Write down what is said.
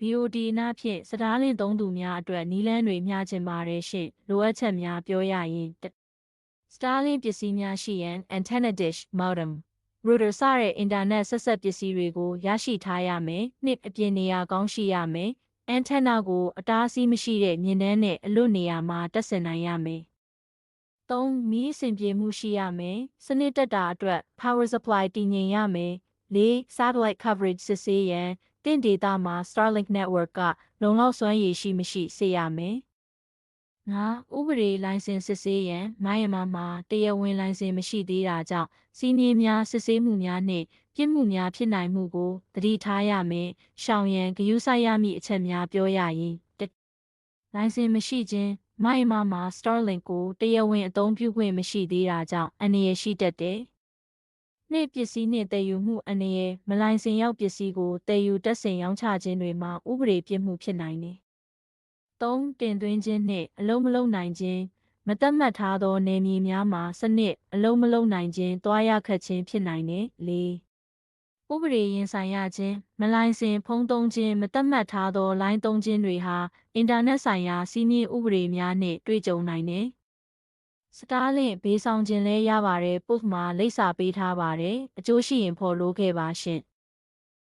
BOD နာဖြင့်စတားလင့်သုံးသူများအတွက်နီးလန်းတွေမျှချင်ပါတယ်ရှင့်လိုအပ်ချက်များပြောရရင်တစ် Starlink ပစ္စည်းများရှိရန် antenna dish modem router စတဲ့ internet ဆက်ဆက်ပစ္စည်းတွေကိုရရှိထားရမယ်။နှစ်အပြင်နေရာကောင်းရှိရမယ်။ antenna ကိုအတားအဆီးမရှိတဲ့မြင်တန်းနဲ့အလွတ်နေရာမှာတက်ဆင်နိုင်ရမယ်။၃မီးအဆင်ပြေမှုရှိရမယ်။စနစ်တက်တာအတွက် power supply တည်ငြိမ်ရမယ်။၄ satellite coverage စစ်ဆေးရန် တင့်ဒေတာမှာ Starlink network ကလုံလောက်စွမ်းရည်ရှိမရှိစေရမယ်။ငါဥပဒေလိုင်စင်စစ်ဆေးရန်မိုင်းယမမှာတရားဝင်လိုင်စင်မရှိသေးတာကြောင့်စီးနင်းများစစ်ဆေးမှုများနှင့်ပြစ်မှုများဖြစ်နိုင်မှုကိုသတိထားရမယ်။ရှောင်ရန်ဂရုစိုက်ရမည့်အချက်များပြောရရင်တစ်လိုင်စင်မရှိခြင်းမိုင်းယမမှာ Starlink ကိုတရားဝင်အသုံးပြုခွင့်မရှိသေးတာကြောင့်အန္တရာယ်ရှိတတ်တယ်။ နှင့်ပစ္စည်းနှင့်တည်ယူမှုအန္တရာယ်မလိုင်စင်ရောက်ပစ္စည်းကိုတည်ယူတက်ဆင်ရောင်းချခြင်းတွေမှာဥပဒေပြစ်မှုဖြစ်နိုင်တယ်။၃တင်သွင်းခြင်းနှင့်အလုံးမလုံးနိုင်ခြင်းမတတ်မှတ်ထားသောနယ်မြေများမှာစနစ်အလုံးမလုံးနိုင်ခြင်းတွားရခတ်ခြင်းဖြစ်နိုင်တယ်။၄ဥပဒေရင်ဆိုင်ရခြင်းမလိုင်စင်ဖုံးသုံးခြင်းမတတ်မှတ်ထားသောလိုင်းသုံးခြင်းတွေဟာအင်တာနက်ဆိုင်ရာစီးနင်းဥပဒေများနှင့်တွေ့ကြုံနိုင်တယ်။ Starlink ဘေးဆောင်ခြင်းလဲရပါတယ်ပုတ်မှာလိပ်စာပေးထားပါတယ်အကျိုးရှိရင်ဖော်လို့ခဲ့ပါရှင်